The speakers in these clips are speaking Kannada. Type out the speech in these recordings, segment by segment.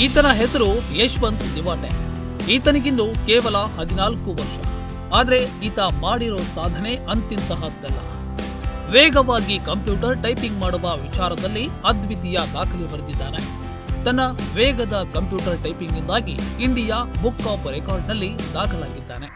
ಈತನ ಹೆಸರು ಯಶವಂತ್ ದಿವಾಟೆ. ಈತನಿಗಿಂದು ಕೇವಲ ಹದಿನಾಲ್ಕು ವರ್ಷ. ಆದರೆ ಈತ ಮಾಡಿರೋ ಸಾಧನೆ ಅಂತಿಂತಹದ್ದಲ್ಲ. ವೇಗವಾಗಿ ಕಂಪ್ಯೂಟರ್ ಟೈಪಿಂಗ್ ಮಾಡುವ ವಿಚಾರದಲ್ಲಿ ಅದ್ವಿತೀಯ ದಾಖಲೆ ಬರೆದಿದ್ದಾನೆ. ತನ್ನ ವೇಗದ ಕಂಪ್ಯೂಟರ್ ಟೈಪಿಂಗ್ನಿಂದಾಗಿ ಇಂಡಿಯಾ ಬುಕ್ ಆಫ್ ರೆಕಾರ್ಡ್ನಲ್ಲಿ ದಾಖಲಾಗಿದ್ದಾನೆ.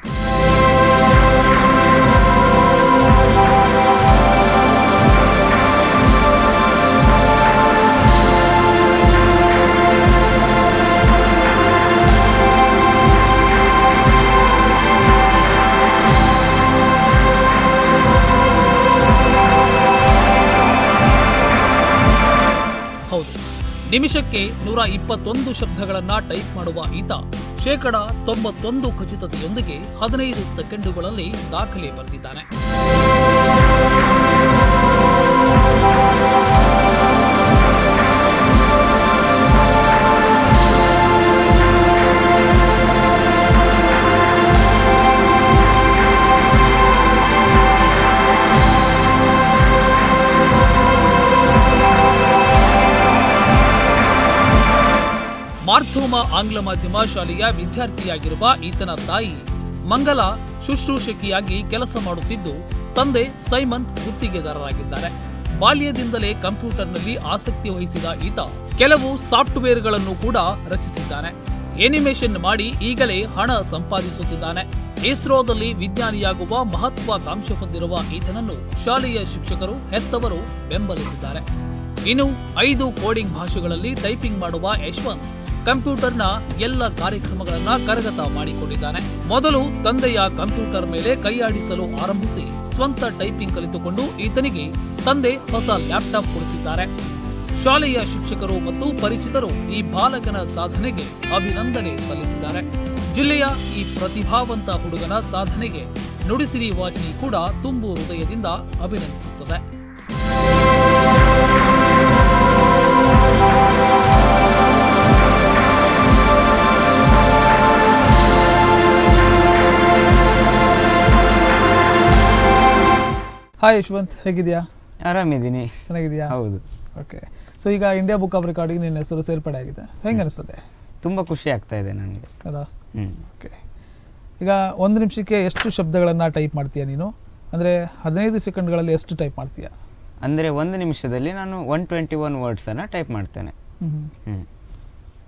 ನಿಮಿಷಕ್ಕೆ ನೂರ ಇಪ್ಪತ್ತೊಂದು ಶಬ್ದಗಳನ್ನ ಟೈಪ್ ಮಾಡುವ ಈತ ಶೇಕಡ ತೊಂಬತ್ತೊಂದು ಖಚಿತತೆಯೊಂದಿಗೆ ಹದಿನೈದು ಸೆಕೆಂಡುಗಳಲ್ಲಿ ದಾಖಲೆ ಬರೆದಿದ್ದಾನೆ. ಮಾರ್ಥೋಮ ಆಂಗ್ಲ ಮಾಧ್ಯಮ ಶಾಲೆಯ ವಿದ್ಯಾರ್ಥಿಯಾಗಿರುವ ಈತನ ತಾಯಿ ಮಂಗಲ ಶುಶ್ರೂಷಕಿಯಾಗಿ ಕೆಲಸ ಮಾಡುತ್ತಿದ್ದು, ತಂದೆ ಸೈಮನ್ ಗುತ್ತಿಗೆದಾರರಾಗಿದ್ದಾರೆ. ಬಾಲ್ಯದಿಂದಲೇ ಕಂಪ್ಯೂಟರ್ನಲ್ಲಿ ಆಸಕ್ತಿ ವಹಿಸಿದ ಈತ ಕೆಲವು ಸಾಫ್ಟ್ವೇರ್ಗಳನ್ನು ಕೂಡ ರಚಿಸಿದ್ದಾನೆ. ಎನಿಮೇಷನ್ ಮಾಡಿ ಈಗಲೇ ಹಣ ಸಂಪಾದಿಸುತ್ತಿದ್ದಾನೆ. ಇಸ್ರೋದಲ್ಲಿ ವಿಜ್ಞಾನಿಯಾಗುವ ಮಹತ್ವಾಕಾಂಕ್ಷೆ ಹೊಂದಿರುವ ಈತನನ್ನು ಶಾಲೆಯ ಶಿಕ್ಷಕರು ಹೆತ್ತವರು ಬೆಂಬಲಿಸಿದ್ದಾರೆ. ಇನ್ನು ಐದು ಕೋಡಿಂಗ್ ಭಾಷೆಗಳಲ್ಲಿ ಟೈಪಿಂಗ್ ಮಾಡುವ ಯಶವಂತ್ ಕಂಪ್ಯೂಟರ್ನ ಎಲ್ಲ ಕಾರ್ಯಕ್ರಮಗಳನ್ನ ಕರಗತ ಮಾಡಿಕೊಂಡಿದ್ದಾನೆ. ಮೊದಲು ತಂದೆಯ ಕಂಪ್ಯೂಟರ್ ಮೇಲೆ ಕೈಯಾಡಿಸಲು ಆರಂಭಿಸಿ ಸ್ವಂತ ಟೈಪಿಂಗ್ ಕಲಿತುಕೊಂಡು ಈತನಿಗೆ ತಂದೆ ಹೊಸ ಲ್ಯಾಪ್ಟಾಪ್ ಕೊಡಿಸಿದ್ದಾರೆ. ಶಾಲೆಯ ಶಿಕ್ಷಕರು ಮತ್ತು ಪರಿಚಿತರು ಈ ಬಾಲಕನ ಸಾಧನೆಗೆ ಅಭಿನಂದನೆ ಸಲ್ಲಿಸಿದ್ದಾರೆ. ಜಿಲ್ಲೆಯ ಈ ಪ್ರತಿಭಾವಂತ ಹುಡುಗನ ಸಾಧನೆಗೆ ನುಡಿಸಿರಿ ವಾಹಿನಿ ಕೂಡ ತುಂಬು ಹೃದಯದಿಂದ ಅಭಿನಂದಿಸುತ್ತದೆ. ಹಾಯ್ ಯಶವಂತ್ ಹೇಗಿದೆಯಾ ಆರಾಮಿದ್ದೀನಿ. ಚೆನ್ನಾಗಿದೆಯಾ ಹೌದು. ಓಕೆ ಸೊ ಈಗ ಇಂಡಿಯಾ ಬುಕ್ ಆಫ್ ರೆಕಾರ್ಡಿಗೆ ನಿನ್ನ ಹೆಸರು ಸೇರ್ಪಡೆ ಆಗಿದೆ ಹೆಂಗೆ ಅನಿಸ್ತದೆ? ತುಂಬ ಖುಷಿ ಆಗ್ತಾ ಇದೆ ನನಗೆ. ಅದಾ ಹ್ಞೂ ಓಕೆ ಈಗ ಒಂದು ನಿಮಿಷಕ್ಕೆ ಎಷ್ಟು ಶಬ್ದಗಳನ್ನು ಟೈಪ್ ಮಾಡ್ತೀಯ ನೀನು? ಅಂದರೆ ಹದಿನೈದು ಸೆಕೆಂಡ್ಗಳಲ್ಲಿ ಎಷ್ಟು ಟೈಪ್ ಮಾಡ್ತೀಯ? ಅಂದರೆ ಒಂದು ನಿಮಿಷದಲ್ಲಿ ನಾನು ಒನ್ ಟ್ವೆಂಟಿ ಒನ್ ವರ್ಡ್ಸನ್ನು ಟೈಪ್ ಮಾಡ್ತೇನೆ. ಹ್ಮ್.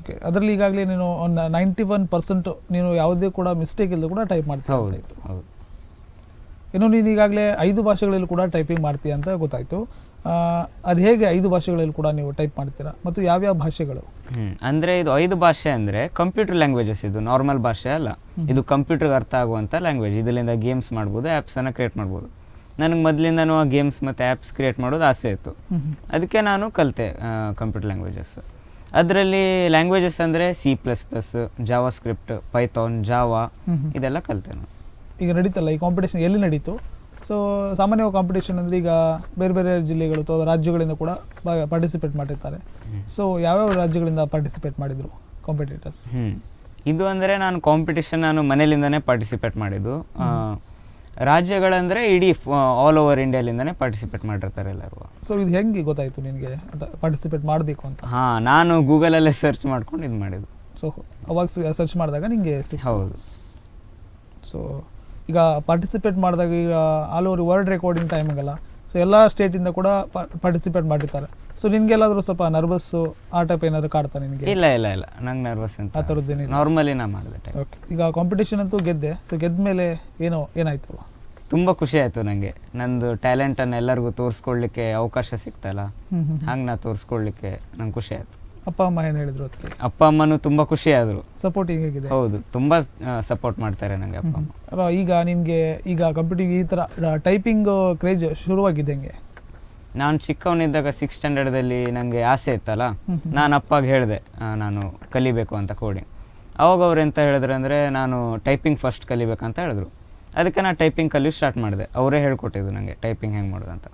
ಓಕೆ ಅದರಲ್ಲಿ ಈಗಾಗಲೇ ನೀನು ಒಂದು ನೈಂಟಿ ಒನ್ ಪರ್ಸೆಂಟ್ ನೀನು ಯಾವುದೇ ಕೂಡ ಮಿಸ್ಟೇಕ್ ಇಲ್ಲದೆ ಕೂಡ ಟೈಪ್ ಮಾಡ್ತಾ ಹೌದು. ಹೌದು. ಇನ್ನು ನೀನು ಈಗಾಗಲೇ ಐದು ಭಾಷೆಗಳಲ್ಲಿ ಕೂಡ ಟೈಪಿಂಗ್ ಮಾಡ್ತೀಯ ಅಂತ ಗೊತ್ತಾಯಿತು. ಅದು ಹೇಗೆ ಐದು ಭಾಷೆಗಳಲ್ಲಿ ಕೂಡ ನೀವು ಟೈಪ್ ಮಾಡ್ತೀರಾ? ಮತ್ತು ಯಾವ್ಯಾವ ಭಾಷೆಗಳು? ಅಂದ್ರೆ ಇದು ಐದು ಭಾಷೆ ಅಂದರೆ ಕಂಪ್ಯೂಟರ್ ಲ್ಯಾಂಗ್ವೇಜಸ್ ಇದು ನಾರ್ಮಲ್ ಭಾಷೆ ಅಲ್ಲ. ಇದು ಕಂಪ್ಯೂಟರ್ಗೆ ಅರ್ಥ ಆಗುವಂಥ ಲ್ಯಾಂಗ್ವೇಜ್ ಇದರಿಂದ ಗೇಮ್ಸ್ ಮಾಡ್ಬೋದು ಆ್ಯಪ್ಸನ್ನು ಕ್ರಿಯೇಟ್ ಮಾಡ್ಬೋದು. ನನಗೆ ಮೊದಲಿಂದನೂ ಆ ಗೇಮ್ಸ್ ಮತ್ತು ಆ್ಯಪ್ಸ್ ಕ್ರಿಯೇಟ್ ಮಾಡೋದು ಆಸೆ ಇತ್ತು. ಅದಕ್ಕೆ ನಾನು ಕಲಿತೆ ಕಂಪ್ಯೂಟರ್ ಲ್ಯಾಂಗ್ವೇಜಸ್ ಅದರಲ್ಲಿ ಲ್ಯಾಂಗ್ವೇಜಸ್ ಅಂದರೆ C plus plus JavaScript Python Java ಇದೆಲ್ಲ ಕಲಿತೆ ನಾನು. ಈಗ ನಡೀತಲ್ಲ ಈ ಕಾಂಪಿಟೇಷನ್ ಎಲ್ಲಿ ನಡೀತು? ಸೊ ಸಾಮಾನ್ಯವಾಗಿ ಕಾಂಪಿಟೇಷನ್ ಅಂದರೆ ಈಗ ಬೇರೆ ಬೇರೆ ಜಿಲ್ಲೆಗಳು ಅಥವಾ ರಾಜ್ಯಗಳಿಂದ ಕೂಡ ಪಾರ್ಟಿಸಿಪೇಟ್ ಮಾಡಿರ್ತಾರೆ. ಸೊ ಯಾವ್ಯಾವ ರಾಜ್ಯಗಳಿಂದ ಪಾರ್ಟಿಸಿಪೇಟ್ ಮಾಡಿದರು ಕಾಂಪಿಟೇಟರ್ಸ್ ಇದು ಅಂದರೆ ನಾನು ಕಾಂಪಿಟೇಷನ್ ನಾನು ಮನೆಯಿಂದನೇ ಪಾರ್ಟಿಸಿಪೇಟ್ ಮಾಡಿದ್ದು. ರಾಜ್ಯಗಳಂದರೆ ಇಡೀ ಆಲ್ ಓವರ್ ಇಂಡಿಯಾಲಿಂದನೇ ಪಾರ್ಟಿಸಿಪೇಟ್ ಮಾಡಿರ್ತಾರೆ ಎಲ್ಲರೂ. ಸೊ ಇದು ಹೆಂಗೆ ಗೊತ್ತಾಯಿತು ನಿನಗೆ ಪಾರ್ಟಿಸಿಪೇಟ್ ಮಾಡಬೇಕು ಅಂತ? ಹಾಂ ನಾನು ಗೂಗಲಲ್ಲೇ ಸರ್ಚ್ ಮಾಡ್ಕೊಂಡು ಇದು ಮಾಡಿದ್ದು. ಸೊ ಅವಾಗ ಸರ್ಚ್ ಮಾಡಿದಾಗ ನಿಮಗೆ ಹೌದು. ಸೊ ಈಗ ಪಾರ್ಟಿಸಿಪೇಟ್ ಮಾಡಿದಾಗ ಈಗ ಆಲ್ ಓವರ್ ವರ್ಲ್ಡ್ ರೆಕಾರ್ಡಿಂಗ್ ಟೈಮಿಗೆಲ್ಲ ಸೊ ಎಲ್ಲ ಸ್ಟೇಟಿಂದ ಕೂಡ ಪಾರ್ಟಿಸಿಪೇಟ್ ಮಾಡಿರ್ತಾರೆ. ಸೊ ನಿನ್ಗೆಲ್ಲಾದರೂ ಸ್ವಲ್ಪ ನರ್ವಸ್ಸು ಆ ಟೈಪ್ ಏನಾದರೂ ಕಾಡ್ತಾ ನಿನಗೆ? ಇಲ್ಲ ಇಲ್ಲ ಇಲ್ಲ. ನಂಗೆ ನರ್ವಸ್ ಅಂತ ಆ ಥರದ್ದೇನಿಲ್ಲ ನಾರ್ಮಲಿ ನಾ ಮಾಡಿದೆ ಓಕೆ ಈಗ ಕಾಂಪಿಟೇಷನ್ ಅಂತೂ ಗೆದ್ದೆ ಸೊ ಗೆದ್ದ ಮೇಲೆ ಏನೋ ಏನಾಯಿತು? ತುಂಬ ಖುಷಿ ಆಯಿತು ನನಗೆ ನಂದು ಟ್ಯಾಲೆಂಟನ್ನು ಎಲ್ಲರಿಗೂ ತೋರಿಸ್ಕೊಳ್ಲಿಕ್ಕೆ ಅವಕಾಶ ಸಿಕ್ತಲ್ಲ ಹಂಗೆ ನಾ ತೋರಿಸ್ಕೊಳ್ಲಿಕ್ಕೆ ನಂಗೆ ಖುಷಿ ಆಯಿತು. ಅಪ್ಪ ಅಮ್ಮ ಏನು ಹೇಳಿದ್ರು ಅದಕ್ಕೆ? ಅಪ್ಪ ಅಮ್ಮನೂ ತುಂಬ ಖುಷಿ ಆದರು ಸಪೋರ್ಟಿಂಗ್ ಹೇಗಿದೆ? ಹೌದು ತುಂಬ ಸಪೋರ್ಟ್ ಮಾಡ್ತಾರೆ ನನಗೆ ಅಪ್ಪ ಅಮ್ಮ. ಈಗ ನಿಮಗೆ ಈಗ ಕಂಪ್ಯೂಟಿಂಗ್ ಈ ಥರ ಟೈಪಿಂಗ್ ಕ್ರೇಜ್ ಶುರುವಾಗಿದೆ ಹಂಗೆ ನಾನು ಚಿಕ್ಕವನಿದ್ದಾಗ ಸಿಕ್ಸ್ ಸ್ಟ್ಯಾಂಡರ್ಡಲ್ಲಿ ನನಗೆ ಆಸೆ ಇತ್ತಲ್ಲ? ನಾನು ಅಪ್ಪಗೆ ಹೇಳಿದೆ ನಾನು ಕಲಿಬೇಕು ಅಂತ ಕೋಡಿಂಗ್ ಅವಾಗ ಅವ್ರು ಎಂತ ಹೇಳಿದ್ರು ಅಂದರೆ ನಾನು ಟೈಪಿಂಗ್ ಫಸ್ಟ್ ಕಲಿಬೇಕಂತ ಹೇಳಿದ್ರು. ಅದಕ್ಕೆ ನಾನು ಟೈಪಿಂಗ್ ಕಲಿಯೋ ಸ್ಟಾರ್ಟ್ ಮಾಡಿದೆ. ಅವರೇ ಹೇಳ್ಕೊಟ್ಟಿದ್ದು ನನಗೆ ಟೈಪಿಂಗ್ ಹೆಂಗೆ ಮಾಡೋದು ಅಂತ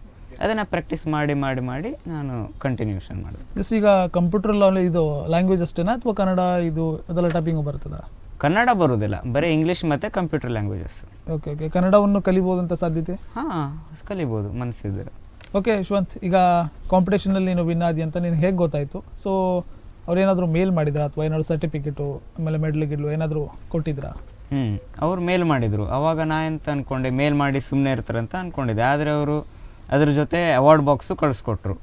ಅದನ್ನು ಪ್ರಾಕ್ಟೀಸ್ ಮಾಡಿ ಮಾಡಿ ಮಾಡಿ ನಾನು ಕಂಟಿನ್ಯೂಷನ್ ಮಾಡಿದೆ. ಜಸ್ಟ್ ಈಗ ಕಂಪ್ಯೂಟರ್ ಇದು ಲ್ಯಾಂಗ್ವೇಜ್ ಅಷ್ಟೇನಾ ಅಥವಾ ಕನ್ನಡ ಇದು ಅದೆಲ್ಲ ಟೈಪಿಂಗ್ ಬರ್ತದ ಕನ್ನಡ ಬರೋದಿಲ್ಲ ಬರೀ ಇಂಗ್ಲೀಷ್ ಮತ್ತು ಕಂಪ್ಯೂಟರ್ ಲ್ಯಾಂಗ್ವೇಜಸ್ ಓಕೆ ಓಕೆ ಕನ್ನಡವನ್ನು ಕಲಿಬೋದಂತ ಸಾಧ್ಯತೆ? ಹಾಂ ಕಲಿಬೋದು ಮನಸ್ಸಿದ್ರೆ ಓಕೆ ಯಶವಂತ್ ಈಗ ಕಾಂಪಿಟೇಷನಲ್ಲಿ ನೀನು ವಿನ್ ಆದಿ ಅಂತ ನೀನು ಹೇಗೆ ಗೊತ್ತಾಯಿತು? ಸೊ ಅವ್ರು ಏನಾದರೂ ಮೇಲ್ ಮಾಡಿದ್ರಾ ಅಥವಾ ಏನಾದರೂ ಸರ್ಟಿಫಿಕೇಟು ಆಮೇಲೆ ಮೆಡ್ಲ್ ಗಿಡ್ಲು ಏನಾದರೂ ಕೊಟ್ಟಿದ್ರಾ? ಹ್ಞೂ ಅವ್ರು ಮೇಲ್ ಮಾಡಿದರು. ಅವಾಗ ನಾ ಎಂತ ಅಂದ್ಕೊಂಡೆ ಮೇಲ್ ಮಾಡಿ ಸುಮ್ಮನೆ ಇರ್ತಾರಂತ ಅಂದ್ಕೊಂಡಿದ್ದೆ ಆದರೆ ಅವರು ಅದ್ರ ಜೊತೆ ಅವಾರ್ಡ್ ಬಾಕ್ಸು ಕಳಿಸ್ಕೊಟ್ರು.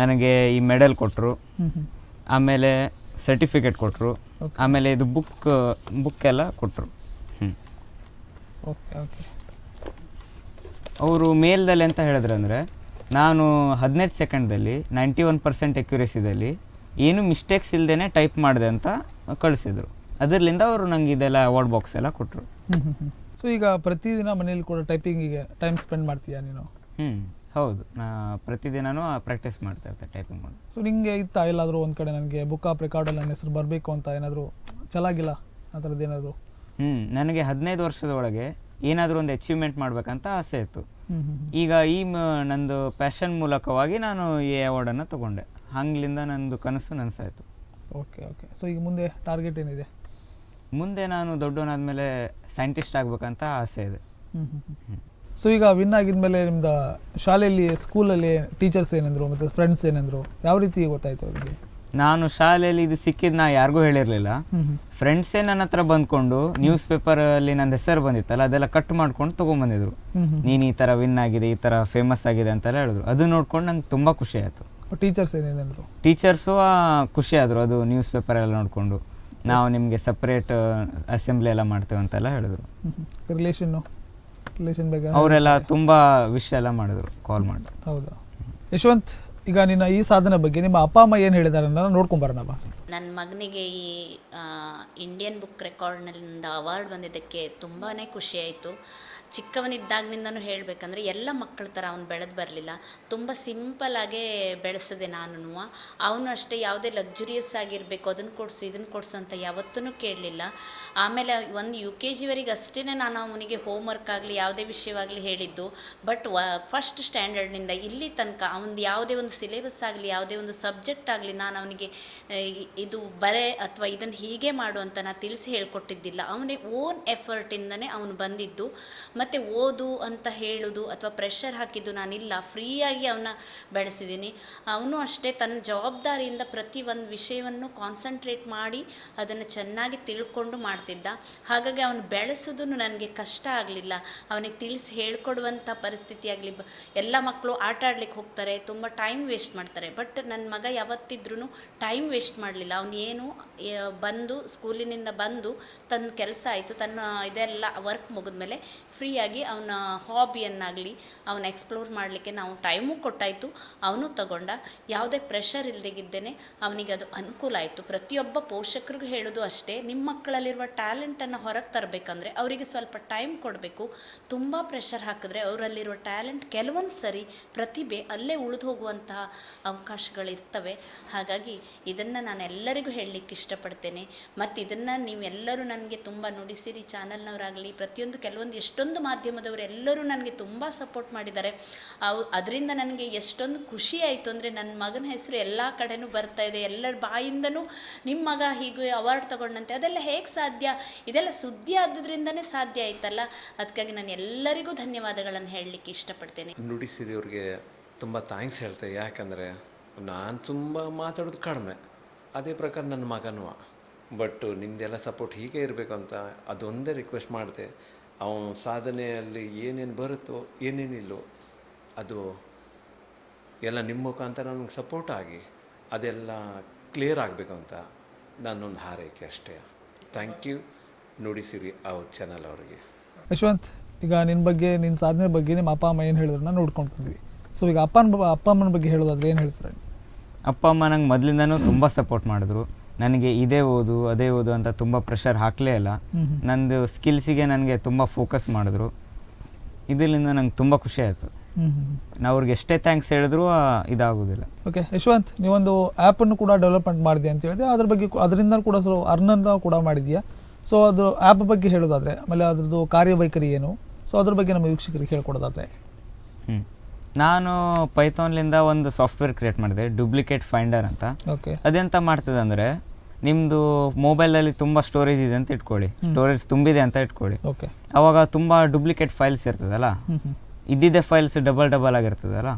ನನಗೆ ಈ ಮೆಡಲ್ ಕೊಟ್ಟರು ಆಮೇಲೆ ಸರ್ಟಿಫಿಕೇಟ್ ಕೊಟ್ಟರು ಆಮೇಲೆ ಇದು ಬುಕ್ ಬುಕ್ ಎಲ್ಲ ಕೊಟ್ಟರು ಹ್ಞೂ ಓಕೆ ಓಕೆ ಅವರು ಮೇಲ್ದಲ್ಲಿ ಅಂತ ಹೇಳಿದ್ರು ಅಂದರೆ ನಾನು ಹದಿನೈದು ಸೆಕೆಂಡ್ದಲ್ಲಿ ನೈಂಟಿ ಒನ್ ಪರ್ಸೆಂಟ್ ಎಕ್ಯುರೇಸಿದಲ್ಲಿ ಏನು ಮಿಸ್ಟೇಕ್ಸ್ ಇಲ್ಲದೇ ಟೈಪ್ ಮಾಡಿದೆ ಅಂತ ಕಳಿಸಿದ್ರು. ಅದರಿಂದ ಅವರು ನಂಗೆ ಇದೆಲ್ಲ ಅವಾರ್ಡ್ ಬಾಕ್ಸ್ ಎಲ್ಲ ಕೊಟ್ಟರು ಸೊ ಈಗ ಪ್ರತಿದಿನ ಮನೇಲಿ ಕೂಡ ಟೈಪಿಂಗಿಗೆ ಟೈಮ್ ಸ್ಪೆಂಡ್ ಮಾಡ್ತೀಯಾ ನೀನು? ಹ್ಞೂ ಹೌದು. ನಾ ಪ್ರತಿದಿನನೂ ಪ್ರಾಕ್ಟೀಸ್ ಮಾಡ್ತಾ ಇರ್ತೆ ಟೈಪಿಂಗ್ ಮಾಡಿ ಸೊ ನಿಮಗೆ ಇತ್ತಾ ಎಲ್ಲಾದರೂ ಒಂದು ಕಡೆ ನನಗೆ ಬುಕ್ ಆಫ್ ರೆಕಾರ್ಡಲ್ಲಿ ನನ್ನ ಹೆಸರು ಬರಬೇಕು ಅಂತ ಏನಾದರೂ ಚೆನ್ನಾಗಿಲ್ಲ ಆ ಥರದ್ದು ಏನಾದರೂ? ಹ್ಞೂ ನನಗೆ ಹದಿನೈದು ವರ್ಷದ ಒಳಗೆ ಏನಾದರೂ ಒಂದು ಅಚೀವ್ಮೆಂಟ್ ಮಾಡಬೇಕಂತ ಆಸೆ ಇತ್ತು. ಈಗ ಈ ಮ- ನಂದು ಪ್ಯಾಷನ್ ಮೂಲಕವಾಗಿ ನಾನು ಈ ಅವಾರ್ಡನ್ನು ತಗೊಂಡೆ. ಹಂಗ್ಲಿಂದ ನಂದು ಕನಸು ನನಸಾಯಿತು. ಓಕೆ ಓಕೆ ಸೊ ಈಗ ಮುಂದೆ ಟಾರ್ಗೆಟ್ ಏನಿದೆ? ಮುಂದೆ ನಾನು ದೊಡ್ಡವನಾದ ಮೇಲೆ ಸೈಂಟಿಸ್ಟ್ ಆಗಬೇಕಂತ ಆಸೆ ಇದೆ. ಹ್ಞೂ ಹ್ಞೂ ಹ್ಞೂ ಸೊ ಈಗ ವಿನ್ ಆಗಿದ್ಮೇಲೆ ನಿಮ್ದು ಶಾಲೆಯಲ್ಲಿ ಸ್ಕೂಲಲ್ಲಿ ಟೀಚರ್ಸ್ ಏನಂದ್ರು ಮತ್ತೆ ಫ್ರೆಂಡ್ಸ್ ಏನಂದ್ರು ಯಾವ ರೀತಿ ಗೊತ್ತಾಯ್ತು ಅವರಿಗೆ? ನಾನು ಶಾಲೆಯಲ್ಲಿ ಇದು ಸಿಕ್ಕಿದ್ದು ನಾ ಯಾರಿಗೂ ಹೇಳಿರಲಿಲ್ಲ. ಫ್ರೆಂಡ್ಸ್ ನನ್ನ ಹತ್ರ ಬಂದ್ಕೊಂಡು ನ್ಯೂಸ್ ಪೇಪರಲ್ಲಿ ನನ್ನ ಹೆಸರು ಬಂದಿತ್ತಲ್ಲ ಅದೆಲ್ಲ ಕಟ್ ಮಾಡ್ಕೊಂಡು ತೊಗೊಂಬಂದಿದ್ರು ನೀನು ಈ ಥರ ವಿನ್ ಆಗಿದೆ ಈ ಥರ ಫೇಮಸ್ ಆಗಿದೆ ಅಂತೆಲ್ಲ ಹೇಳಿದ್ರು. ಅದು ನೋಡ್ಕೊಂಡು ನಂಗೆ ತುಂಬ ಖುಷಿ ಆಯಿತು. ಟೀಚರ್ಸ್ ಏನೇನಂದ್ರು? ಟೀಚರ್ಸು ಖುಷಿ ಆದ್ರು ಅದು ನ್ಯೂಸ್ ಪೇಪರ್ ಎಲ್ಲ ನೋಡಿಕೊಂಡು. ನಾವು ನಿಮಗೆ ಸಪ್ರೇಟ್ ಅಸೆಂಬ್ಲಿ ಎಲ್ಲ ಮಾಡ್ತೇವೆ ಅಂತೆಲ್ಲ ಹೇಳಿದ್ರು ರಿಲೇಷನ್ನು ರಿಲೇಷನ್ ಬಗ್ಗೆ ಅವರೆಲ್ಲ ತುಂಬ ವಿಷಯ ಎಲ್ಲ ಮಾಡಿದ್ರು ಕಾಲ್ ಮಾಡಿ. ಹೌದಾ? ಯಶವಂತ್ ಈಗ ನಿನ್ನ ಈ ಸಾಧನೆ ಬಗ್ಗೆ ನಿಮ್ಮ ಅಪ್ಪ ಅಮ್ಮ ಏನು ಹೇಳಿದ್ದಾರೆ ಅನ್ನೋದನ್ನ ನೋಡ್ಕೊಂಬರೋಣ ಬಾ. ನನ್ನ ಮಗನಿಗೆ ಈ ಇಂಡಿಯನ್ ಬುಕ್ ರೆಕಾರ್ಡ್ನಲ್ಲಿಂದ ಅವಾರ್ಡ್ ಬಂದಿದ್ದಕ್ಕೆ ತುಂಬಾ ಖುಷಿ ಆಯಿತು. ಚಿಕ್ಕವನಿದ್ದಾಗಿನಿಂದನೂ ಹೇಳಬೇಕಂದ್ರೆ ಎಲ್ಲ ಮಕ್ಕಳ ಥರ ಅವನು ಬೆಳೆದು ಬರಲಿಲ್ಲ. ತುಂಬ ಸಿಂಪಲಾಗೇ ಬೆಳೆಸಿದೆ ನಾನು ಅವನು ಅಷ್ಟೇ ಯಾವುದೇ ಲಕ್ಸುರಿಯಸ್ ಆಗಿರಬೇಕು ಅದನ್ನು ಕೊಡಿಸು ಇದನ್ನು ಕೊಡಿಸು ಅಂತ ಯಾವತ್ತೂ ಕೇಳಲಿಲ್ಲ. ಆಮೇಲೆ ಒಂದು ಯು ಕೆ ಜಿವರೆಗೆ ಅಷ್ಟೇ ನಾನು ಅವನಿಗೆ ಹೋಮ್ವರ್ಕ್ ಆಗಲಿ, ಯಾವುದೇ ವಿಷಯವಾಗಲಿ ಹೇಳಿದ್ದು. ಬಟ್ ವ ಫಸ್ಟ್ ಸ್ಟ್ಯಾಂಡರ್ಡ್ನಿಂದ ಇಲ್ಲಿ ತನಕ ಅವನದು ಯಾವುದೇ ಒಂದು ಸಿಲೆಬಸ್ ಆಗಲಿ, ಯಾವುದೇ ಒಂದು ಸಬ್ಜೆಕ್ಟ್ ಆಗಲಿ ನಾನು ಅವನಿಗೆ ಇದು ಬರೆ ಅಥವಾ ಇದನ್ನು ಹೀಗೆ ಮಾಡು ಅಂತ ನಾನು ತಿಳಿಸಿ ಹೇಳ್ಕೊಟ್ಟಿದ್ದಿಲ್ಲ. ಅವನೇ ಓನ್ ಎಫರ್ಟಿಂದನೇ ಅವನು ಬಂದಿದ್ದು. ಮತ್ತು ಓದು ಅಂತ ಹೇಳೋದು ಅಥವಾ ಪ್ರೆಷರ್ ಹಾಕಿದ್ದು ನಾನಿಲ್ಲ, ಫ್ರೀಯಾಗಿ ಅವನ್ನ ಬೆಳೆಸಿದ್ದೀನಿ ಅವನು ಅಷ್ಟೇ ತನ್ನ ಜವಾಬ್ದಾರಿಯಿಂದ ಪ್ರತಿ ಒಂದು ವಿಷಯವನ್ನು ಕಾನ್ಸಂಟ್ರೇಟ್ ಮಾಡಿ ಅದನ್ನು ಚೆನ್ನಾಗಿ ತಿಳ್ಕೊಂಡು ಮಾಡ್ತಿದ್ದ. ಹಾಗಾಗಿ ಅವನು ಬೆಳೆಸೋದು ನನಗೆ ಕಷ್ಟ ಆಗಲಿಲ್ಲ. ಅವನಿಗೆ ತಿಳಿಸಿ ಹೇಳ್ಕೊಡುವಂಥ ಪರಿಸ್ಥಿತಿ ಆಗಲಿ ಎಲ್ಲ ಮಕ್ಕಳು ಆಟ ಆಡ್ಲಿಕ್ಕೆ ಹೋಗ್ತಾರೆ, ತುಂಬ ಟೈಮ್ ವೇಸ್ಟ್ ಮಾಡ್ತಾರೆ. ಬಟ್ ನನ್ನ ಮಗ ಯಾವತ್ತಿದ್ರೂ ಟೈಮ್ ವೇಸ್ಟ್ ಮಾಡಲಿಲ್ಲ. ಅವನು ಬಂದು ಸ್ಕೂಲಿನಿಂದ ಬಂದು ತನ್ನ ಕೆಲಸ ಆಯಿತು. ತನ್ನ ಇದೆಲ್ಲ ವರ್ಕ್ ಮುಗಿದ್ಮೇಲೆ ಫ್ರೀಯಾಗಿ ಅವನ ಹಾಬಿಯನ್ನಾಗಲಿ ಅವನ ಎಕ್ಸ್ಪ್ಲೋರ್ ಮಾಡಲಿಕ್ಕೆ ನಾವು ಟೈಮು ಕೊಟ್ಟಾಯಿತು. ಅವನು ತಗೊಂಡ. ಯಾವುದೇ ಪ್ರೆಷರ್ ಇಲ್ಲದಿದ್ದೇನೆ ಅವನಿಗೆ ಅದು ಅನುಕೂಲ ಆಯಿತು. ಪ್ರತಿಯೊಬ್ಬ ಪೋಷಕರಿಗೂ ಹೇಳೋದು ಅಷ್ಟೇ. ನಿಮ್ಮ ಮಕ್ಕಳಲ್ಲಿರುವ ಟ್ಯಾಲೆಂಟನ್ನು ಹೊರಗೆ ತರಬೇಕಂದ್ರೆ ಅವರಿಗೆ ಸ್ವಲ್ಪ ಟೈಮ್ ಕೊಡಬೇಕು. ತುಂಬ ಪ್ರೆಷರ್ ಹಾಕಿದ್ರೆ ಅವರಲ್ಲಿರುವ ಟ್ಯಾಲೆಂಟ್ ಕೆಲವೊಂದು ಸರಿ ಪ್ರತಿಭೆ ಅಲ್ಲೇ ಉಳಿದು ಹೋಗುವಂತಹ ಅವಕಾಶಗಳಿರ್ತವೆ. ಹಾಗಾಗಿ ಇದನ್ನು ನಾನು ಎಲ್ಲರಿಗೂ ಹೇಳಲಿಕ್ಕೆ ಇಷ್ಟಪಡ್ತೇನೆ. ಮತ್ತು ಇದನ್ನು ನೀವೆಲ್ಲರೂ ನನಗೆ ತುಂಬ ನುಡಿಸಿರಿ. ಚಾನಲ್ನವರಾಗಲಿ ಪ್ರತಿಯೊಂದು ಕೆಲವೊಂದು ಎಷ್ಟೊಂದು ಮಾಧ್ಯಮದವರು ಎಲ್ಲರೂ ನನಗೆ ತುಂಬ ಸಪೋರ್ಟ್ ಮಾಡಿದ್ದಾರೆ. ಅದರಿಂದ ನನಗೆ ಎಷ್ಟೊಂದು ಖುಷಿ ಆಯಿತು ಅಂದರೆ ನನ್ನ ಮಗನ ಹೆಸರು ಎಲ್ಲ ಕಡೆನೂ ಬರ್ತಾ ಇದೆ. ಎಲ್ಲರ ಬಾಯಿಂದನೂ ನಿಮ್ಮ ಮಗ ಹೀಗೆ ಅವಾರ್ಡ್ ತಗೊಂಡಂತೆ. ಅದೆಲ್ಲ ಹೇಗೆ ಸಾಧ್ಯ? ಇದೆಲ್ಲ ಸುದ್ದಿ ಆದ್ದರಿಂದನೇ ಸಾಧ್ಯ ಆಯ್ತಲ್ಲ? ಅದಕ್ಕಾಗಿ ನಾನು ಎಲ್ಲರಿಗೂ ಧನ್ಯವಾದಗಳನ್ನು ಹೇಳಲಿಕ್ಕೆ ಇಷ್ಟಪಡ್ತೇನೆ. ನುಡಿಸಿರಿ ಅವ್ರಿಗೆ ತುಂಬ ಥ್ಯಾಂಕ್ಸ್ ಹೇಳ್ತೆ. ಯಾಕಂದರೆ ನಾನು ತುಂಬ ಮಾತಾಡೋದು ಕಡಿಮೆ. ಅದೇ ಪ್ರಕಾರ ನನ್ನ ಮಗನೂ. ಬಟ್ ನಿಮ್ಮದೆಲ್ಲ ಸಪೋರ್ಟ್ ಹೀಗೆ ಇರಬೇಕು ಅಂತ ಅದೊಂದೇ ರಿಕ್ವೆಸ್ಟ್ ಮಾಡಿದೆ ಅವನು ಸಾಧನೆಯಲ್ಲಿ ಏನೇನು ಬರುತ್ತೋ ಏನೇನಿಲ್ಲೋ ಅದು ಎಲ್ಲ ನಿಮ್ಮ ಮುಖಾಂತರ ನನಗೆ ಸಪೋರ್ಟ್ ಆಗಿ ಅದೆಲ್ಲ ಕ್ಲಿಯರ್ ಆಗಬೇಕು ಅಂತ ನನ್ನೊಂದು ಹಾರೈಕೆ ಅಷ್ಟೇ. ಥ್ಯಾಂಕ್ ಯು ನುಡಿಸಿರಿ ಅವ್ರ ಚಾನಲ್ ಅವರಿಗೆ. ಯಶವಂತ್ ಈಗ ನಿನ್ನ ಬಗ್ಗೆ ನಿನ್ನ ಸಾಧನೆ ಬಗ್ಗೆ ನಿಮ್ಮ ಅಪ್ಪ ಅಮ್ಮ ಏನು ಹೇಳಿದ್ರನ್ನ ನೋಡ್ಕೊಂಡು ಬಂದ್ವಿ ಸೊ ಈಗ ಅಪ್ಪನ ಅಪ್ಪ ಅಮ್ಮನ ಬಗ್ಗೆ ಹೇಳೋದಾದ್ರೆ ಏನು ಹೇಳ್ತಾರೆ ಅಪ್ಪ ಅಮ್ಮ ನಂಗೆ ಮೊದಲಿಂದನೂ ತುಂಬ ಸಪೋರ್ಟ್ ಮಾಡಿದ್ರು. ನನಗೆ ಇದೇ ಓದು ಅದೇ ಓದು ಅಂತ ತುಂಬ ಪ್ರೆಷರ್ ಹಾಕಲೇ ಇಲ್ಲ. ನಂದು ಸ್ಕಿಲ್ಸಿಗೆ ನನಗೆ ತುಂಬ ಫೋಕಸ್ ಮಾಡಿದ್ರು. ಇದರಿಂದ ನಂಗೆ ತುಂಬ ಖುಷಿ ಆಯಿತು. ನಾವು ಅವ್ರಿಗೆ ಎಷ್ಟೇ ಥ್ಯಾಂಕ್ಸ್ ಹೇಳಿದ್ರು ಇದಾಗೋದಿಲ್ಲ. ಓಕೆ ಯಶವಂತ್ ನೀವೊಂದು ಆ್ಯಪನ್ನು ಕೂಡ ಡೆವಲಪ್ಮೆಂಟ್ ಮಾಡಿದೆ ಅಂತ ಹೇಳಿದೆ ಅದ್ರ ಬಗ್ಗೆ ಅದರಿಂದ ಕೂಡ ಸೊ ಅರ್ನನ್ನು ಕೂಡ ಮಾಡಿದ್ಯಾ? ಸೊ ಅದು ಆ್ಯಪ್ ಬಗ್ಗೆ ಹೇಳೋದಾದರೆ ಆಮೇಲೆ ಅದ್ರದ್ದು ಕಾರ್ಯವೈಖರಿ ಏನು? ಸೊ ಅದ್ರ ಬಗ್ಗೆ ನಮ್ಮ ವೀಕ್ಷಕರಿಗೆ ಹೇಳ್ಕೊಡೋದಾದರೆ. ಹ್ಞೂ ನಾನು ಪೈಥಾನ್ಲಿಂದ ಒಂದು ಸಾಫ್ಟ್ವೇರ್ ಕ್ರಿಯೇಟ್ ಮಾಡಿದೆ ಡೂಪ್ಲಿಕೇಟ್ ಫೈಂಡರ್ ಅಂತ. ಓಕೆ ಅದೆಂತ ಮಾಡ್ತದೆ ಅಂದರೆ ನಿಮ್ಮದು ಮೊಬೈಲಲ್ಲಿ ತುಂಬ ಸ್ಟೋರೇಜ್ ಇದೆ ಅಂತ ಇಟ್ಕೊಳ್ಳಿ. ಸ್ಟೋರೇಜ್ ತುಂಬಿದೆ ಅಂತ ಇಟ್ಕೊಳ್ಳಿ. ಓಕೆ ಅವಾಗ ತುಂಬ ಡೂಪ್ಲಿಕೇಟ್ ಫೈಲ್ಸ್ ಇರ್ತದಲ್ಲ? ಇದ್ದಿದ್ದೆ ಫೈಲ್ಸ್ ಡಬಲ್ ಡಬಲ್ ಆಗಿರ್ತದಲ್ಲ?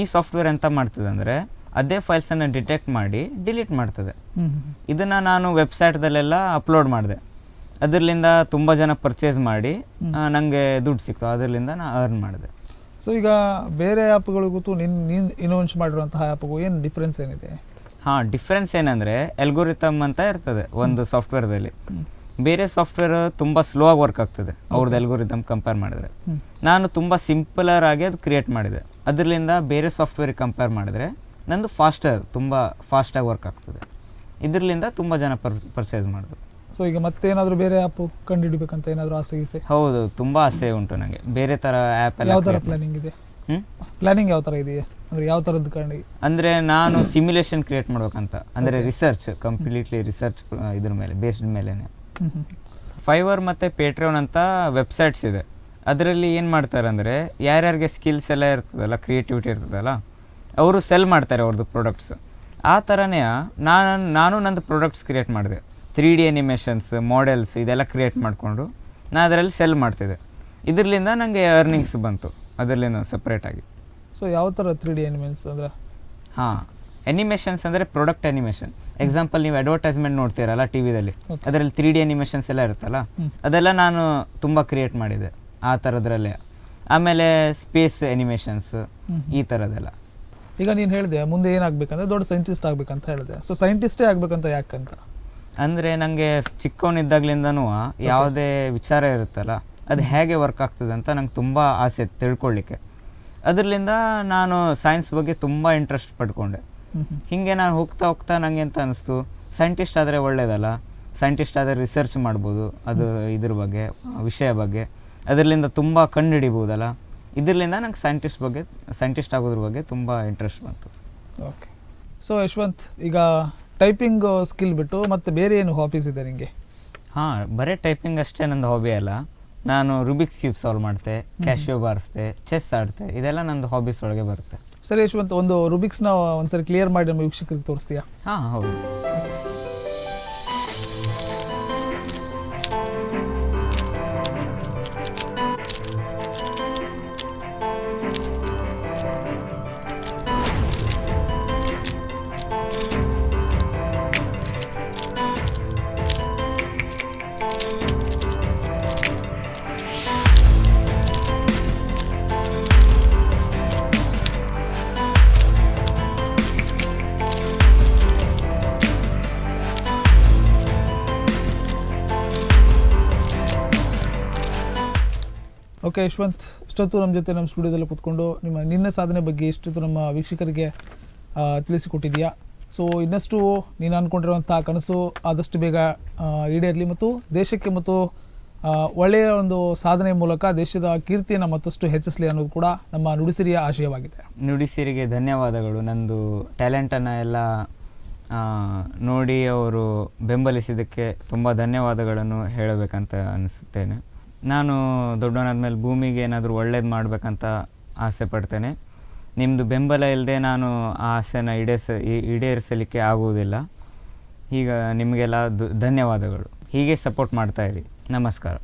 ಈ ಸಾಫ್ಟ್ವೇರ್ ಎಂತ ಮಾಡ್ತದೆ ಅಂದರೆ ಅದೇ ಫೈಲ್ಸನ್ನು ಡಿಟೆಕ್ಟ್ ಮಾಡಿ ಡಿಲೀಟ್ ಮಾಡ್ತದೆ. ಇದನ್ನು ನಾನು ವೆಬ್ಸೈಟ್ದಲ್ಲೆಲ್ಲ ಅಪ್ಲೋಡ್ ಮಾಡಿದೆ. ಅದರಿಂದ ತುಂಬ ಜನ ಪರ್ಚೇಸ್ ಮಾಡಿ ನನಗೆ ದುಡ್ಡು ಸಿಕ್ತು. ಅದರಿಂದ ನಾನು ಅರ್ನ್ ಮಾಡಿದೆ. ಸೊ ಈಗ ಬೇರೆ ಆ್ಯಪ್ಗಳಿಗೂ ನಿನ್ನ ನೀನು ಇನ್ವೆನ್ಸ್ ಮಾಡಿರುವಂತಹ ಆ್ಯಪ್ಗೂ ಏನು ಡಿಫ್ರೆನ್ಸ್ ಏನಿದೆ? ಹಾಂ ಡಿಫ್ರೆನ್ಸ್ ಏನಂದರೆ ಎಲ್ಗೋರಿತಮ್ ಅಂತ ಇರ್ತದೆ ಒಂದು ಸಾಫ್ಟ್ವೇರ್ದಲ್ಲಿ ಬೇರೆ ಸಾಫ್ಟ್ವೇರ್ ತುಂಬ ಸ್ಲೋ ಆಗಿ ವರ್ಕ್ ಆಗ್ತದೆ ಅವ್ರದ್ದು ಎಲ್ಗೋರಿಥಮ್ ಕಂಪೇರ್ ಮಾಡಿದ್ರೆ. ನಾನು ತುಂಬ ಸಿಂಪಲರ್ ಆಗಿ ಅದು ಕ್ರಿಯೇಟ್ ಮಾಡಿದೆ. ಅದರಿಂದ ಬೇರೆ ಸಾಫ್ಟ್ವೇರ್ ಕಂಪೇರ್ ಮಾಡಿದ್ರೆ ನಂದು ಫಾಸ್ಟರ್ ತುಂಬ ಫಾಸ್ಟಾಗಿ ವರ್ಕ್ ಆಗ್ತದೆ. ಇದರಿಂದ ತುಂಬ ಜನ ಪರ್ ಪರ್ಚೇಸ್ ಮಾಡಿದ್ರು ಸೊ ಈಗ ಮತ್ತೇನಾದರೂ ಬೇರೆ ಆ್ಯಪ್ ಕಂಡುಹಿಡಬೇಕಂತ ಏನಾದರೂ ಆಸೆ ಗೀಸೆ ಹೌದು ತುಂಬ ಆಸೆ ಉಂಟು ನನಗೆ ಬೇರೆ ಥರ ಆ್ಯಪ್ ಎಲ್ಲ ಯಾವ ಥರ ಪ್ಲಾನಿಂಗ್ ಇದೆ? ಪ್ಲಾನಿಂಗ್ ಯಾವ ಥರ ಇದೆಯಾ? ಅಂದರೆ ಯಾವ ಥರದ ಕಂಡು ಅಂದರೆ ನಾನು ಸಿಮ್ಯುಲೇಷನ್ ಕ್ರಿಯೇಟ್ ಮಾಡ್ಬೇಕಂತ. ಅಂದರೆ ರಿಸರ್ಚ್ ಕಂಪ್ಲೀಟ್ಲಿ ರಿಸರ್ಚ್ ಇದ್ರ ಮೇಲೆ ಬೇಸ್ಡ್ ಮೇಲೇ ಫೈವರ್ ಮತ್ತು ಪೇಟ್ರೋನ್ ಅಂತ ವೆಬ್ಸೈಟ್ಸ್ ಇದೆ. ಅದರಲ್ಲಿ ಏನು ಮಾಡ್ತಾರೆ ಅಂದರೆ ಯಾರ್ಯಾರಿಗೆ ಸ್ಕಿಲ್ಸ್ ಎಲ್ಲ ಇರ್ತದಲ್ಲ ಕ್ರಿಯೇಟಿವಿಟಿ ಇರ್ತದಲ್ಲ ಅವರು ಸೆಲ್ ಮಾಡ್ತಾರೆ ಅವ್ರದ್ದು ಪ್ರಾಡಕ್ಟ್ಸ್ ಆ ಥರನೇ ನಾನು ನಾನು ನಂದು ಪ್ರಾಡಕ್ಟ್ಸ್ ಕ್ರಿಯೇಟ್ ಮಾಡಿದೆ. ತ್ರೀ ಡಿ ಅನಿಮೇಷನ್ಸ್ ಮಾಡೆಲ್ಸ್ ಇದೆಲ್ಲ ಕ್ರಿಯೇಟ್ ಮಾಡಿಕೊಂಡು ನಾನು ಅದರಲ್ಲಿ ಸೆಲ್ ಮಾಡ್ತಿದ್ದೆ. ಇದರಿಂದ ನನಗೆ ಅರ್ನಿಂಗ್ಸ್ ಬಂತು. ಅದರಲ್ಲಿಂದ ಸಪ್ರೇಟಾಗಿ ಸೊ ಯಾವ ಥರ ತ್ರೀ ಡಿ ಅನಿಮೆಲ್ಸ್ ಅಂದ್ರೆ? ಹಾಂ ಎನಿಮೇಷನ್ಸ್ ಅಂದರೆ ಪ್ರಾಡಕ್ಟ್ ಅನಿಮೇಷನ್ ಎಕ್ಸಾಂಪಲ್ ನೀವು ಅಡ್ವರ್ಟೈಸ್ಮೆಂಟ್ ನೋಡ್ತೀರಲ್ಲ ಟಿ ವಿದಲ್ಲಿ ಅದರಲ್ಲಿ ತ್ರೀ ಡಿ ಅನಿಮೇಷನ್ಸ್ ಎಲ್ಲ ಇರುತ್ತಲ್ಲ? ಅದೆಲ್ಲ ನಾನು ತುಂಬ ಕ್ರಿಯೇಟ್ ಮಾಡಿದೆ ಆ ಥರದ್ರಲ್ಲೇ ಆಮೇಲೆ ಸ್ಪೇಸ್ ಎನಿಮೇಷನ್ಸ್ ಈ ಥರದ್ದೆಲ್ಲ ಈಗ ನೀನು ಹೇಳಿದೆ ಮುಂದೆ ಏನಾಗಬೇಕಂದ್ರೆ ದೊಡ್ಡ ಸೈಂಟಿಸ್ಟ್ ಆಗಬೇಕಂತ ಹೇಳಿದೆ. ಸೊ ಸೈಂಟಿಸ್ಟೇ ಆಗಬೇಕಂತ ಯಾಕಂತ? ಅಂದರೆ ನನಗೆ ಚಿಕ್ಕವನಿದ್ದಾಗ್ಲಿಂದನೂ ಯಾವುದೇ ವಿಚಾರ ಇರುತ್ತಲ್ಲ? ಅದು ಹೇಗೆ ವರ್ಕ್ ಆಗ್ತದೆ ಅಂತ ನಂಗೆ ತುಂಬ ಆಸೆ ತಿಳ್ಕೊಳ್ಳಿಕ್ಕೆ ಅದರಿಂದ ನಾನು ಸೈನ್ಸ್ ಬಗ್ಗೆ ತುಂಬ ಇಂಟ್ರೆಸ್ಟ್ ಪಡ್ಕೊಂಡೆ. ಹೀಗೆ ನಾನು ಹೋಗ್ತಾ ಹೋಗ್ತಾ ನನಗೆ ಅಂತ ಅನಿಸ್ತು ಸೈಂಟಿಸ್ಟ್ ಆದರೆ ಒಳ್ಳೇದಲ್ಲ ಸೈಂಟಿಸ್ಟ್ ಆದರೆ ರಿಸರ್ಚ್ ಮಾಡ್ಬೋದು ಅದು ಇದ್ರ ಬಗ್ಗೆ ವಿಷಯ ಬಗ್ಗೆ ಅದರಿಂದ ತುಂಬ ಕಂಡುಹಿಡಿಬೋದಲ್ಲ ಇದರಿಂದ ನಂಗೆ ಸೈಂಟಿಸ್ಟ್ ಬಗ್ಗೆ ಸೈಂಟಿಸ್ಟ್ ಆಗೋದ್ರ ಬಗ್ಗೆ ತುಂಬ ಇಂಟ್ರೆಸ್ಟ್ ಬಂತು. ಓಕೆ ಸೊ ಯಶವಂತ್ ಈಗ ಟೈಪಿಂಗ್ ಸ್ಕಿಲ್ ಬಿಟ್ಟು ಮತ್ತೆ ಬೇರೆ ಏನು ಹಾಬೀಸ್ ಇದೆ ನಿಮಗೆ ಹಾಂ ಬರೀ ಟೈಪಿಂಗ್ ಅಷ್ಟೇ ನಂದು ಹಾಬಿ ಅಲ್ಲ. ನಾನು ರುಬಿಕ್ಸ್ ಕ್ಯೂಬ್ ಸಾಲ್ವ್ ಮಾಡ್ತೆ ಕ್ಯಾಶಿಯೋ ಬಾರಿಸ್ತೆ ಚೆಸ್ ಆಡ್ತೆ ಇದೆಲ್ಲ ನಂದು ಹಾಬೀಸ್ ಒಳಗೆ ಬರುತ್ತೆ. ಸರಿ ಯಶವಂತ ಒಂದು ರುಬಿಕ್ಸ್ನ ಒಂದ್ಸರಿ ಕ್ಲಿಯರ್ ಮಾಡಿ ನಮ್ಮ ವೀಕ್ಷಕರಿಗೆ ತೋರಿಸ್ತೀಯಾ? ಹಾಂ ಹೌದು. ಓಕೆ ಯಶವಂತ್, ಇಷ್ಟೊತ್ತು ನಮ್ಮ ಜೊತೆ ನಮ್ಮ ಸ್ಟುಡಿಯೋದಲ್ಲಿ ಕೂತ್ಕೊಂಡು ನಿಮ್ಮ ನಿನ್ನ ಸಾಧನೆ ಬಗ್ಗೆ ಇಷ್ಟೊತ್ತು ನಮ್ಮ ವೀಕ್ಷಕರಿಗೆ ತಿಳಿಸಿಕೊಟ್ಟಿದೆಯಾ ಸೊ ಇನ್ನಷ್ಟು ನೀನು ಅಂದ್ಕೊಂಡಿರುವಂಥ ಕನಸು ಆದಷ್ಟು ಬೇಗ ಈಡೇರಲಿ ಮತ್ತು ದೇಶಕ್ಕೆ ಮತ್ತು ಒಳ್ಳೆಯ ಒಂದು ಸಾಧನೆ ಮೂಲಕ ದೇಶದ ಕೀರ್ತಿಯನ್ನು ಮತ್ತಷ್ಟು ಹೆಚ್ಚಿಸಲಿ ಅನ್ನೋದು ಕೂಡ ನಮ್ಮ ನುಡಿಸಿರಿಯ ಆಶಯವಾಗಿದೆ. ನುಡಿಸಿರಿಗೆ ಧನ್ಯವಾದಗಳು. ನಂದು ಟ್ಯಾಲೆಂಟನ್ನು ಎಲ್ಲ ನೋಡಿ ಅವರು ಬೆಂಬಲಿಸಿದ್ದಕ್ಕೆ ತುಂಬ ಧನ್ಯವಾದಗಳನ್ನು ಹೇಳಬೇಕಂತ ಅನಿಸುತ್ತೇನೆ. ನಾನು ದೊಡ್ಡವನಾದ್ಮೇಲೆ ಭೂಮಿಗೆ ಏನಾದರೂ ಒಳ್ಳೇದು ಮಾಡಬೇಕಂತ ಆಸೆ ಪಡ್ತೇನೆ. ನಿಮ್ಮದು ಬೆಂಬಲ ಇಲ್ಲದೆ ನಾನು ಆ ಆಸೆನ ಈಡೇರಿಸ ಈಡೇರಿಸಲಿಕ್ಕೆ ಆಗುವುದಿಲ್ಲ. ಈಗ ನಿಮಗೆಲ್ಲ ಧನ್ಯವಾದಗಳು. ಹೀಗೆ ಸಪೋರ್ಟ್ ಮಾಡ್ತಾಯಿರಿ ನಮಸ್ಕಾರ.